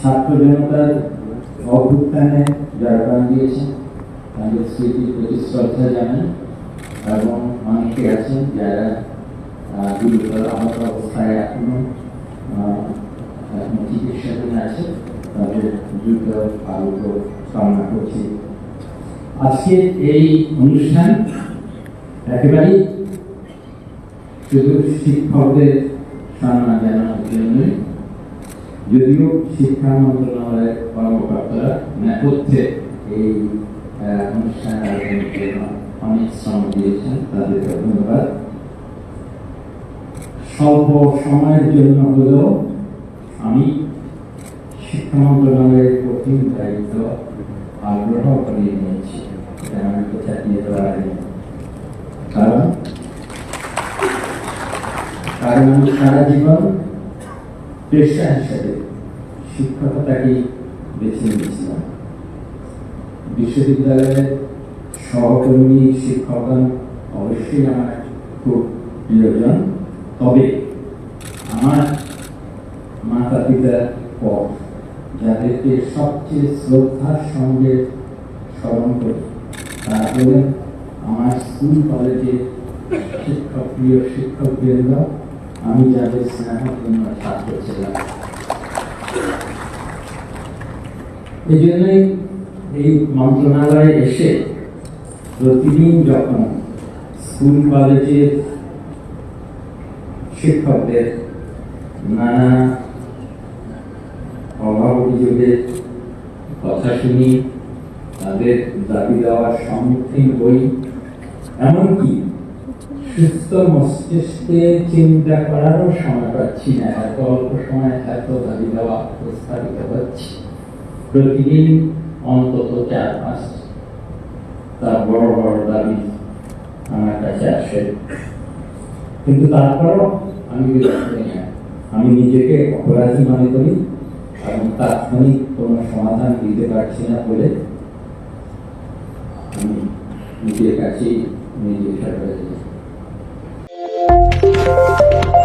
ছাত্র জনতার অভ্যুত্থানে যারা প্রাণ দিয়েছেন তাদের স্মৃতির প্রতি শ্রদ্ধা জানাই এবং অনেকে আছেন যারা গুরুতর আহত অবস্থায় এখনও এখনও চিকিৎসাধীন আছে, তাদের দ্রুত আরোগ্য কামনা করছি। আজকে এই অনুষ্ঠান একেবারেই শুধু শিক্ষকদের সম্মান জানানোর জন্যই যদিও শিক্ষা মন্ত্রণালয়ের কর্মকর্তারা নেপথ্যে এই আয়োজনের জন্য অনেক শ্রম দিয়েছেন, তাদেরকে ধন্যবাদ স্বল্প সময়ের জন্য হলেও আমি শিক্ষা মন্ত্রণালয়ের কঠিন দায়িত্ব, আগ্রহ করিয়ে নিয়েছি এটা আমি তো চাপিয়ে দেওয়া হয়নি। কারণ কারণ আমি সারা জীবন পেশা হিসেবে শিক্ষকতাকেই বেছে নিয়েছিলাম বিশ্ববিদ্যালয়ের সহকর্মী শিক্ষকগণ অবশ্যই আমার খুব প্রিয়জন। তবে আমার মাতা পিতার পর যাদেরকে সবচেয়ে শ্রদ্ধার সঙ্গে স্মরণ করি, তারা হলেন আমার স্কুল কলেজের শিক্ষক, প্রিয় শিক্ষক বৃন্দ আমি যাদের স্নেহপূর্ণ ছাত্র ছিলাম এই জন্যই এই মন্ত্রণালয়ে এসে প্রতিদিন যখন স্কুল, কলেজের শিক্ষকদের নানা অভাব অভিযোগের কথা শুনি, তাদের দাবি দেওয়ার সম্মুখীন হই, এমনকি সুস্থ মস্তিষ্কে চিন্তা করারও সময় পাচ্ছি না। এত অল্প সময় এত দাবি দেওয়া প্রস্তাবিত হচ্ছে। প্রতিদিন অন্তত চার পাঁচ তার বড় বড় দাবি আমার কাছে আসে। কিন্তু তারপরও আমি। আমি নিজেকে অপরাধী মনে করি এবং তাৎক্ষণিক কোনো সমাধান দিতে পারছি না বলে আমি নিজের কাছেই নিজে সরকারি thank you